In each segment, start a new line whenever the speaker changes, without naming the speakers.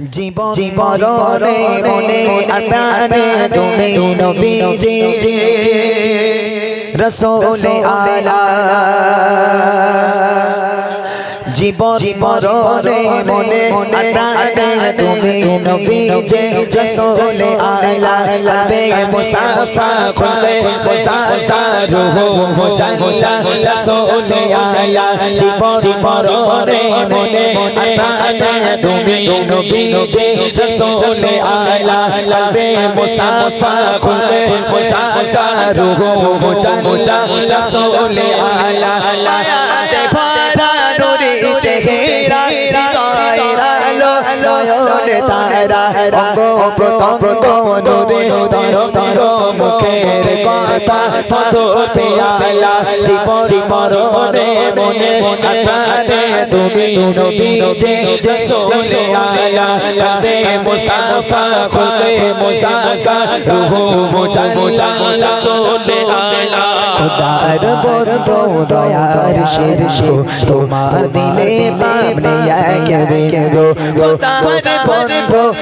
জীবন জীবনে মনে আটানে তুমি নবীজি। রসোলে আলা। জীবন মরণে মনে আটানে তুমি নবীজি রসোলে আলা কবে মুসাফা খুলে মুসাফা রুহ মোজা মোজা রসোলে আলা জীবন মরণে মনে তুমি নবীজি রসোলে আলা কবে মুসাফা খুলে মুসাফা রুহ মোজা মোজা রসোলে আলা আয়াতে তারা অঙ্গ প্রত্যঙ্গ নুরে তর তর মুখের কথা মধু পেয়ালা জীবন মরণে মনে আটানে তুমি নবী যে রসোলে আলা কবে মুসাফা খুলে মুসাফা রুহ মোজা মোজা রসোলে আলা খুদার বন্ধু দয়ার শীর্ষ তোমার দিলে পাবনে এক বিন্দু খুদার বন্ধু দয়ার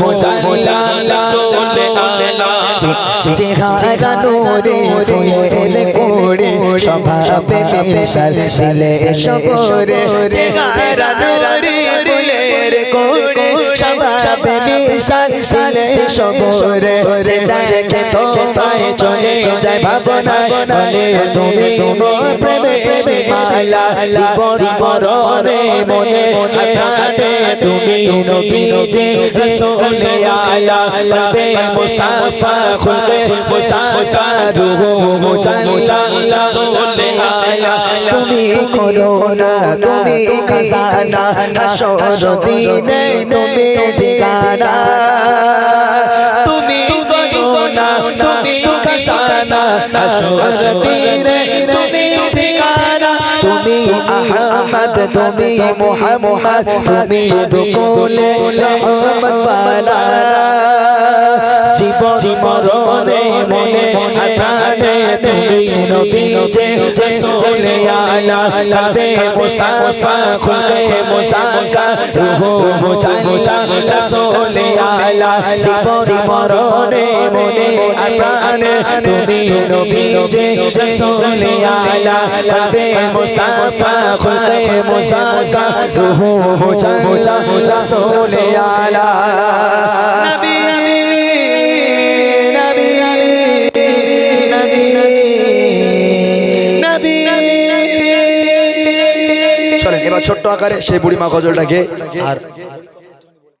মোজা চেহারা নূরে ফুলের কোড়ে স্বভাবে মিশাল শিলে সবরে চেহারা শিলে সবরে দেখে তো পায়ে চলে যায় ভাবনা বলে তুমি প্রেমে মালা, জীবন মরণে মনে প্রাণে তুমি নবী যে রসোলে আলা কবে মুসাফা খুলতে মুসাফা রুহ মোজা মোজা রসোলে আলা। তুমি করোনা, তুমি খাজানা, হাসর তুমি ঠিকানা তুমি তুমি আহমদ তুমি মোহাম্মদ তুমি দুকুলে রহমত পালা জীবন মরণে মনে প্রাণে তুমি যে রসোলে আলা কবে মুসাফা খুলে মুসাফা রুহ মোজা মোজা রসোলে আলা জীবন মরণে মনে প্রাণে তুমি নবী যে রসোলে আলা কবে মুসাফা আলা নবী চলেন এবার ছোট্ট আকারে সেই বুড়িমা গজলটাকে আর